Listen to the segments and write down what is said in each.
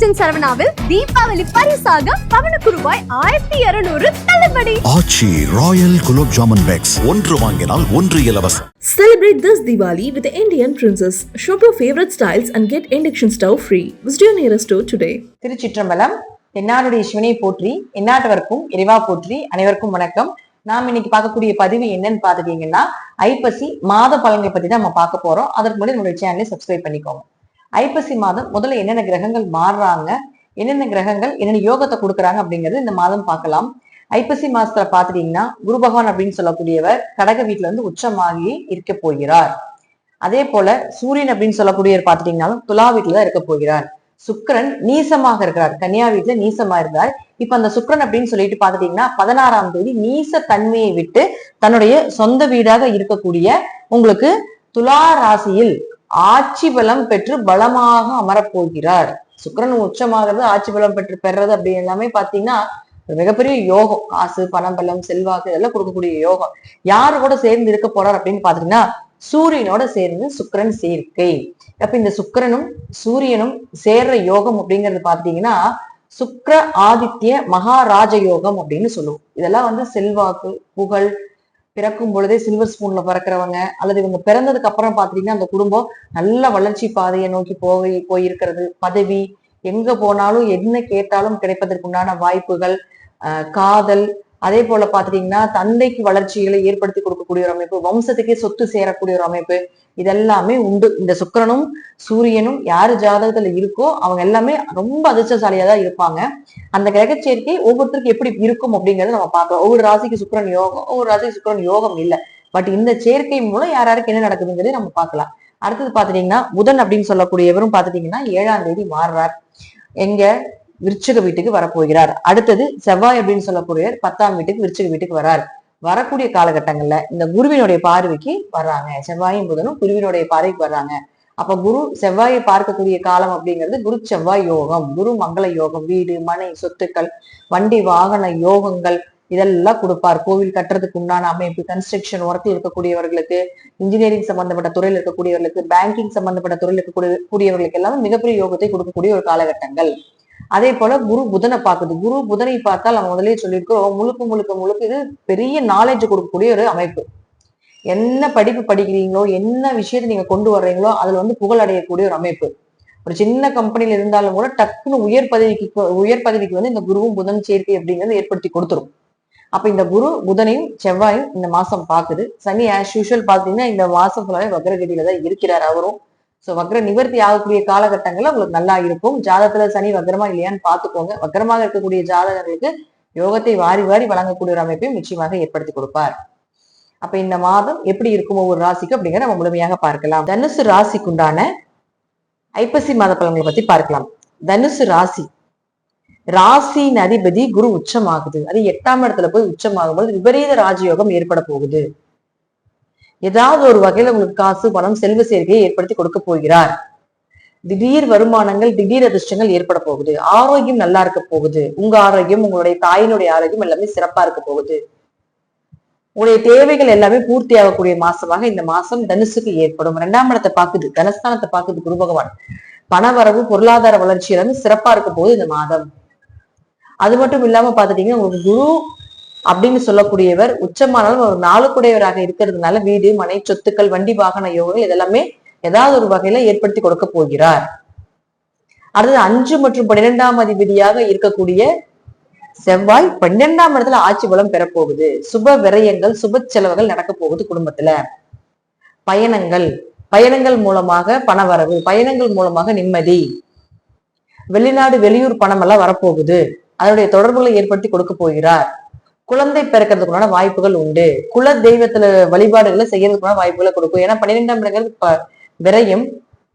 ராஜன் சரவணாவில் தீபாவளி பரிசாக பவனுக்கு ரூபாய் ஆயிரத்தி இருநூறு தள்ளுபடி ஆச்சி ராயல் குலோப் ஜாமுன் பேக்ஸ் ஒன்று வாங்கினால் ஒன்று இலவசம் Celebrate this Diwali with the Indian Princess. Shop your favorite styles and get induction stove free. Visit your nearest store today. திருச்சிற்றம்பலம் தென்னாடுடைய சிவனை போற்றி எந்நாட்டவர்க்கும் இறைவா போற்றி அனைவருக்கும் வணக்கம் நாம் இன்னைக்கு பார்க்கக்கூடிய பதிவு என்னன்னு பாத்துட்டீங்கன்னா ஐப்பசி மாத பலன்களை பத்தி தான் நம்ம பார்க்க போறோம் அதற்கு முன்னாடி நம்மளுடைய சேனலை சப்ஸ்கிரைப் பண்ணிக்கோங்க ஐப்பசி மாதம் முதல்ல என்னென்ன கிரகங்கள் மாறுறாங்க என்னென்ன கிரகங்கள் என்னென்ன யோகத்தை கொடுக்குறாங்க அப்படிங்கறது இந்த மாதம் பார்க்கலாம். ஐப்பசி மாசத்துல பாத்துட்டீங்கன்னா குரு பகவான் அப்படின்னு சொல்லக்கூடியவர் கடக வீட்டுல இருந்து உச்சமாகி இருக்க போகிறார். அதே போல சூரியன் அப்படின்னு சொல்லக்கூடியவர் பாத்துட்டீங்கன்னாலும் துலா வீட்டுல தான் இருக்க போகிறார். சுக்கரன் நீசமாக இருக்கிறார். கன்னியா வீட்டுல நீசமா இருந்தார். இப்ப அந்த சுக்கிரன் அப்படின்னு சொல்லிட்டு பாத்துட்டீங்கன்னா பதினாறாம் தேதி நீச தன்மையை விட்டு தன்னுடைய சொந்த வீடாக இருக்கக்கூடிய உங்களுக்கு துலா ராசியில் ஆட்சி பலம் பெற்று பலமாக அமரப் போகிறார் உச்சமாகிறது ஆட்சி பலம் பெற்று பெறது அப்படி எல்லாமே பாத்தீங்கன்னா ஒரு மிகப்பெரிய யோகம். காசு பணம் பலம் செல்வாக்கு இதெல்லாம் கொடுக்கக்கூடிய யோகம். யாரு கூட சேர்ந்து இருக்க போறார் அப்படின்னு பாத்தீங்கன்னா சூரியனோட சேர்ந்து சுக்கிரன் சேர்க்கை. அப்ப இந்த சுக்கிரனும் சூரியனும் சேர்ற யோகம் அப்படிங்கிறது பாத்தீங்கன்னா சுக்கர ஆதித்ய மகாராஜ யோகம் அப்படின்னு சொல்லுவோம். இதெல்லாம் வந்து செல்வாக்கு புகழ் பிறக்கும் பொழுதே சில்வர் ஸ்பூன்ல பிறக்கிறவங்க அல்லது இவங்க பிறந்ததுக்கு அப்புறம் பாத்தீங்கன்னா அந்த குடும்பம் நல்ல வளர்ச்சி பாதையை நோக்கி போய் போயிருக்கிறது. பதவி எங்க போனாலும் என்ன கேட்டாலும் கிடைப்பதற்குண்டான வாய்ப்புகள் காதல் அதே போல பாத்துட்டீங்கன்னா தந்தைக்கு வளர்ச்சிகளை ஏற்படுத்தி இருக்கக்கூடிய ஒரு அமைப்பு வம்சத்துக்கே சொத்து சேரக்கூடிய ஒரு அமைப்பு இதெல்லாமே உண்டு. இந்த சுக்கிரனும் சூரியனும் யாரு ஜாதகத்துல இருக்கோ அவங்க எல்லாமே ரொம்ப அதிர்ஷ்டசாலியா தான் இருப்பாங்க. அந்த கிரக சேர்க்கை ஒவ்வொருத்தருக்கும் எப்படி இருக்கும் அப்படிங்கறத நம்ம பார்க்கலாம். ஒவ்வொரு ராசிக்கு சுக்கரன் யோகம் ஒவ்வொரு ராசிக்கு சுக்கிரன் யோகம் இல்ல. பட் இந்த சேர்க்கை மூலம் யார் யாருக்கு என்ன நடக்குதுங்கிறதை நம்ம பார்க்கலாம். அடுத்தது பாத்துட்டீங்கன்னா புதன் அப்படின்னு சொல்லக்கூடியவரும் பாத்துட்டீங்கன்னா ஏழாம் தேதி மாறுறார். எங்க? விருச்சிக வீட்டுக்கு வரப்போகிறார். அடுத்தது செவ்வாய் அப்படின்னு சொல்லக்கூடியவர் பத்தாம் வீட்டுக்கு விருச்சிக வீட்டுக்கு வரார். வரக்கூடிய காலகட்டங்கள்ல இந்த குருவினுடைய பார்வைக்கு வர்றாங்க. செவ்வாயும் புதனும் குருவினுடைய பார்வைக்கு வர்றாங்க. அப்ப குரு செவ்வாயை பார்க்கக்கூடிய காலம் அப்படிங்கிறது குரு செவ்வாய் யோகம் குரு மங்கள யோகம் வீடு மனை சொத்துக்கள் வண்டி வாகன யோகங்கள் இதெல்லாம் கொடுப்பார். கோவில் கட்டுறதுக்கு உண்டான அமைப்பு கன்ஸ்ட்ரக்ஷன் ஒர்க்கில் இருக்கக்கூடியவர்களுக்கு இன்ஜினியரிங் சம்பந்தப்பட்ட துறையில் இருக்கக்கூடியவர்களுக்கு பேங்கிங் சம்பந்தப்பட்ட துறையில் இருக்கக்கூடிய கூடியவர்களுக்கு எல்லாமே மிகப்பெரிய யோகத்தை கொடுக்கக்கூடிய ஒரு காலகட்டங்கள். அதே போல குரு புதனை பார்க்குது. குரு புதனை பார்த்தால் நம்ம முதலே சொல்லியிருக்கிறோம். முழுக்க முழுக்க முழுக்க இது பெரிய நாலேஜ் கொடுக்கக்கூடிய ஒரு அமைப்பு. என்ன படிப்பு படிக்கிறீங்களோ என்ன விஷயத்தை நீங்க கொண்டு வர்றீங்களோ அதுல வந்து புகழ் அடையக்கூடிய ஒரு அமைப்பு. ஒரு சின்ன கம்பெனியில இருந்தாலும் கூட டக்குன்னு உயர் பதவிக்கு உயர் பதவிக்கு வந்து இந்த குருவும் புதன் சேர்க்கை அப்படிங்கிறது ஏற்படுத்தி கொடுத்துரும். அப்ப இந்த குரு புதனையும் செவ்வாயும் இந்த மாசம் பாக்குது சனி ஆஸ் யூஷுவல் பாத்தீங்கன்னா இந்த மாசம் ஃபுல்லாவே வக்ரகதியில தான் இருக்கிறார். அவரும் சோ வக்ர நிவர்த்தி ஆகக்கூடிய காலகட்டங்கள்ல உங்களுக்கு நல்லா இருக்கும். ஜாதகத்துல சனி வக்ரமா இல்லையான்னு பாத்துக்கோங்க வக்ரமாக இருக்கக்கூடிய ஜாதகர்களுக்கு யோகத்தை வாரி வாரி வழங்கக்கூடிய ஒரு அமைப்பையும் நிச்சயமாக ஏற்படுத்தி கொடுப்பார். அப்ப இந்த மாதம் எப்படி இருக்கும் ஒவ்வொரு ராசிக்கு அப்படிங்கிற நம்ம முழுமையாக பார்க்கலாம். தனுசு ராசிக்குண்டான ஐப்பசி மாத பலன்களை பத்தி பார்க்கலாம். தனுசு ராசி. ராசியின் அதிபதி குரு உச்சமாகுது. அது எட்டாம் இடத்துல போய் உச்சமாகும் போது விபரீத ராஜயோகம் ஏற்பட போகுது. ஏதாவது ஒரு வகையில உங்களுக்கு காசு பணம் செல்வ சேர்க்கையை ஏற்படுத்தி கொடுக்க போகிறார். திடீர் வருமானங்கள் திடீர் அதிர்ஷ்டங்கள் ஏற்பட போகுது. ஆரோக்கியம் நல்லா இருக்க போகுது. உங்க ஆரோக்கியம் உங்களுடைய தாயினுடைய ஆரோக்கியம் எல்லாமே சிறப்பா இருக்க போகுது. உங்களுடைய தேவைகள் எல்லாமே பூர்த்தி ஆகக்கூடிய மாசமாக இந்த மாசம் தனுசுக்கு ஏற்படும். இரண்டாம் இடத்தை பாக்குது தனஸ்தானத்தை பாக்குது குரு பகவான். பணவரவு பொருளாதார வளர்ச்சி எல்லாமே சிறப்பா இருக்க போகுது இந்த மாதம். அது மட்டும் இல்லாம பாத்துட்டீங்கன்னா உங்களுக்கு குரு அப்படின்னு சொல்லக்கூடியவர் உச்சமானாலும் ஒரு நாளுக்குடையவராக இருக்கிறதுனால வீடு மனை சொத்துக்கள் வண்டி வாகன யோகங்கள் இதெல்லாமே ஏதாவது ஒரு வகையில ஏற்படுத்தி கொடுக்க போகிறார். அடுத்தது அஞ்சு மற்றும் பன்னிரெண்டாம் அதிபதியாக இருக்கக்கூடிய செவ்வாய் பன்னிரெண்டாம் இடத்துல ஆட்சி பலம் பெறப்போகுது. சுப விரயங்கள் சுப செலவுகள் நடக்க போகுது குடும்பத்துல. பயணங்கள் பயணங்கள் மூலமாக பணவரவு பயணங்கள் மூலமாக நிம்மதி. வெளிநாடு வெளியூர் பணம் எல்லாம் வரப்போகுது. அதனுடைய தொடர்புகளை ஏற்படுத்தி கொடுக்க போகிறார். குழந்தை பிறக்கிறதுக்குள்ளான வாய்ப்புகள் உண்டு. குல தெய்வத்துல வழிபாடுகளை செய்யறதுக்குள்ள வாய்ப்புகளை கொடுக்கும். ஏன்னா பன்னிரெண்டாம் இடங்கிறது விரையும்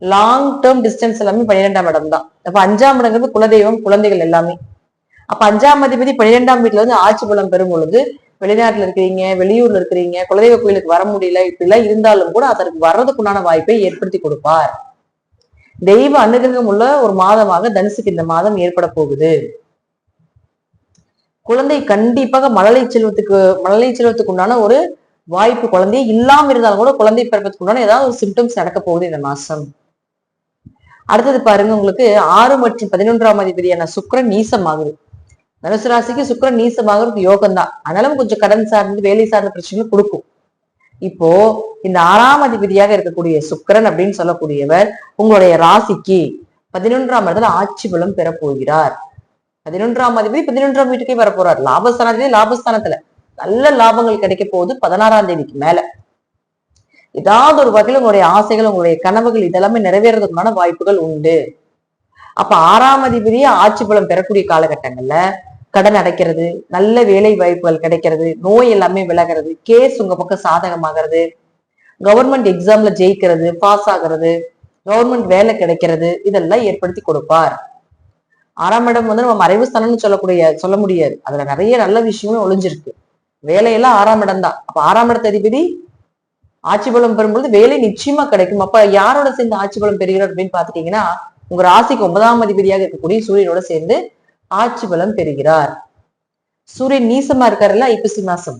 லாங் டேர்ம் டிஸ்டன்ஸ் எல்லாமே பன்னிரெண்டாம் இடம் தான் அப்ப அஞ்சாம் இடங்கிறது குலதெய்வம் குழந்தைகள் எல்லாமே. அப்ப அஞ்சாம் அதிபதி பன்னிரெண்டாம் வீட்டுல வந்து ஆட்சி பலம் பெறும் பொழுது வெளிநாட்டுல இருக்கிறீங்க வெளியூர்ல இருக்கிறீங்க குலதெய்வ கோயிலுக்கு வர முடியல இப்படி எல்லாம் இருந்தாலும் கூட அதற்கு வர்றதுக்குண்டான வாய்ப்பை ஏற்படுத்தி கொடுப்பார். தெய்வ அனுகிரகம் உள்ள ஒரு மாதமாக தனுசுக்கு இந்த மாதம் ஏற்பட போகுது. குழந்தை கண்டிப்பாக மழலை செல்வத்துக்கு மழலை செல்வத்துக்கு உண்டான ஒரு வாய்ப்பு குழந்தையே இல்லாம இருந்தாலும் கூட குழந்தை பிறப்பதுக்கு உண்டான ஏதாவது ஒரு சிம்டம்ஸ் நடக்க போகுது இந்த மாசம். அடுத்தது பாருங்க உங்களுக்கு ஆறு மற்றும் பதினொன்றாம் அதிபதியான சுக்கரன் நீசமாகுது. தனுசு ராசிக்கு சுக்கரன் நீசமாகிறது யோகம் தான் அதனால கொஞ்சம் கடன் சார்ந்து வேலை சார்ந்த பிரச்சனைகள் கொடுக்கும். இப்போ இந்த ஆறாம் அதிபதியாக இருக்கக்கூடிய சுக்கரன் அப்படின்னு சொல்லக்கூடியவர் உங்களுடைய ராசிக்கு பதினொன்றாம் இடத்துல ஆட்சி பலம் பெறப்போகிறார் பதினொன்றாம் அதிபதி பதினொன்றாம் வீட்டுக்கே வர லாபஸ்தானாதிபதி லாபஸ்தானத்துல. நல்ல லாபங்கள் கிடைக்க போகுது பதினாறாம் தேதிக்கு மேல. ஏதாவது ஒரு வகையில் உங்களுடைய ஆசைகள் உங்களுடைய கனவுகள் இதெல்லாமே நிறைவேறதுக்குமான வாய்ப்புகள் உண்டு. அப்ப ஆறாம் அதிபதியே ஆட்சி பலம் பெறக்கூடிய காலகட்டங்கள்ல கடன் அடைக்கிறது நல்ல வேலை வாய்ப்புகள் கிடைக்கிறது நோய் எல்லாமே விலகிறது கேஸ் உங்க பக்கம் சாதகமாகிறது கவர்மெண்ட் எக்ஸாம்ல ஜெயிக்கிறது பாஸ் ஆகிறது கவர்மெண்ட் வேலை கிடைக்கிறது இதெல்லாம் ஏற்படுத்தி கொடுப்பார். ஆறாம் இடம் வந்து நம்ம மறைவு ஸ்தானம்னு சொல்லக்கூடிய சொல்ல முடியாது. அதுல நிறைய நல்ல விஷயங்களும் ஒளிஞ்சிருக்கு. வேலையெல்லாம் ஆறாம் இடம் தான் அப்ப ஆறாம் இடத்த அதிபதி ஆட்சி பலம் பெறும்பொழுது வேலை நிச்சயமா கிடைக்கும். அப்ப யாரோட சேர்ந்து ஆட்சி பலம் பெறுகிறார் அப்படின்னு பாத்துட்டீங்கன்னா உங்க ராசிக்கு ஒன்பதாம் அதிபதியாக இருக்கக்கூடிய சூரியனோட சேர்ந்து ஆட்சி பலம் பெறுகிறார். சூரியன் நீசமா இருக்காருல்ல ஐப்பசி மாசம்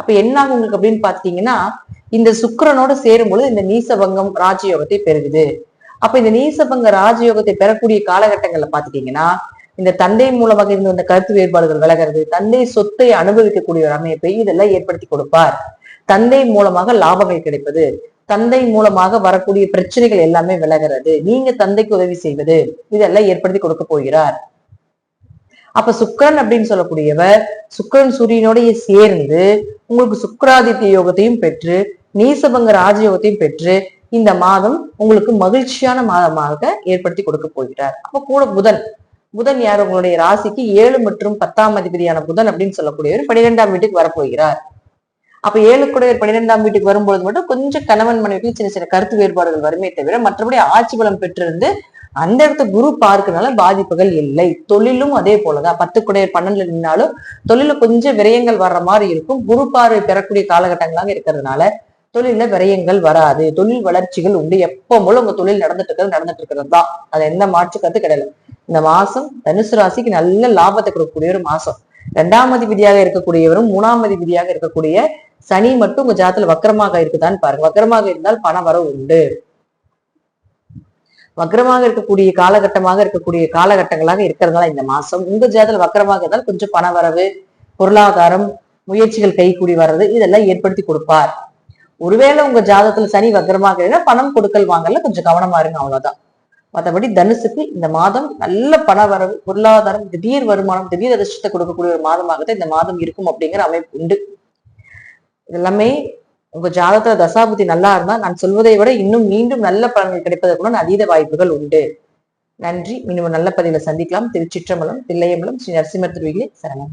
அப்ப என்ன ஆகும் உங்களுக்கு அப்படின்னு பாத்தீங்கன்னா இந்த சுக்கரனோட சேரும்பொழுது இந்த நீசபங்கம் ராஜயோகத்தை பெறுகுது. அப்ப இந்த நீசபங்க ராஜயோகத்தை பெறக்கூடிய காலகட்டங்கள்ல பாத்துட்டீங்கன்னா இந்த தந்தை மூலமாக இருந்து வந்த கருத்து வேறுபாடுகள் விலகிறது தந்தை சொத்தை அனுபவிக்கக்கூடிய ஒரு அமைப்பை இதெல்லாம் ஏற்படுத்தி கொடுப்பார். தந்தை மூலமாக லாபங்கள் கிடைப்பது தந்தை மூலமாக வரக்கூடிய பிரச்சனைகள் எல்லாமே விலகிறது நீங்க தந்தைக்கு உதவி செய்வது இதெல்லாம் ஏற்படுத்தி கொடுக்க போகிறார். அப்ப சுக்கிரன் அப்படின்னு சொல்லக்கூடியவர் சுக்கரன் சூரியனோடைய சேர்ந்து உங்களுக்கு சுக்கராதித்ய யோகத்தையும் பெற்று நீசபங்க ராஜயோகத்தையும் பெற்று இந்த மாதம் உங்களுக்கு மகிழ்ச்சியான மாதமாக ஏற்படுத்தி கொடுக்க போகிறார். அப்ப கூட புதன். புதன் யார்? உங்களுடைய ராசிக்கு ஏழு மற்றும் பத்தாம் அதிபதியான புதன் அப்படின்னு சொல்லக்கூடியவர் பன்னிரெண்டாம் வீட்டுக்கு வரப்போகிறார். அப்ப ஏழு கூட பன்னிரெண்டாம் வீட்டுக்கு வரும்பொழுது மட்டும் கொஞ்சம் கணவன் மனைவிக்கு சின்ன சின்ன கருத்து வேறுபாடுகள் வருமே தவிர மற்றபடி ஆட்சி பலம் பெற்றிருந்து அந்த இடத்த குரு பார்க்கனால பாதிப்புகள் இல்லை. தொழிலும் அதே போலதான். பத்து குடையர் பன்னெண்டுல நின்னாலும் தொழில கொஞ்சம் விரயங்கள் வர்ற மாதிரி இருக்கும். குரு பார்வை பெறக்கூடிய காலகட்டங்களாக இருக்கிறதுனால தொழில விரயங்கள் வராது. தொழில் வளர்ச்சிகள் உண்டு. எப்போ போல உங்க தொழில் நடந்துட்டு இருக்கிறது நடந்துட்டு இருக்கிறது தான் அது எந்த மாற்று கருத்து கிடையாது. இந்த மாசம் தனுசு ராசிக்கு நல்ல லாபத்தை கொடுக்கக்கூடிய ஒரு மாசம். ரெண்டாம் அதிபதியாக இருக்கக்கூடியவரும் மூணாம் அதிபதியாக இருக்கக்கூடிய சனி மட்டும் உங்க ஜாதத்துல வக்கரமாக இருக்குதான்னு பாருங்க. வக்கரமாக இருந்தால் பண வரவு உண்டு. வக்கரமாக இருக்கக்கூடிய காலகட்டமாக இருக்கக்கூடிய காலகட்டங்களாக இருக்கிறதுனால இந்த மாசம் உங்க ஜாதத்துல வக்கரமாக இருந்தால் கொஞ்சம் பண வரவு பொருளாதாரம் முயற்சிகள் கைகூடி வர்றது இதெல்லாம் ஏற்படுத்தி கொடுப்பார். ஒருவேளை உங்க ஜாதகத்துல சனி வக்கரமாக இருந்தா பணம் கொடுக்கல் வாங்கல கொஞ்சம் கவனமா இருங்க அவ்வளவுதான். மற்றபடி தனுசுக்கு இந்த மாதம் நல்ல பண வரவு பொருளாதாரம் திடீர் வருமானம் திடீர் அதிர்ஷ்டத்தை கொடுக்கக்கூடிய ஒரு மாதமாகத்தான் இந்த மாதம் இருக்கும் அப்படிங்கிற அமைப்பு உண்டு. இதெல்லாமே உங்க ஜாதகத்துல தசாபுத்தி நல்லா இருந்தா நான் சொல்வதை விட இன்னும் மீண்டும் நல்ல பலன்கள் கிடைப்பதற்குடன் அதீத வாய்ப்புகள் உண்டு. நன்றி. மீண்டும் நல்ல பதிவில் சந்திக்கலாம். திருச்சிற்றம்பலம் தில்லையம்பலம் ஸ்ரீ நரசிம்மர் திருவிகளே சரணம்.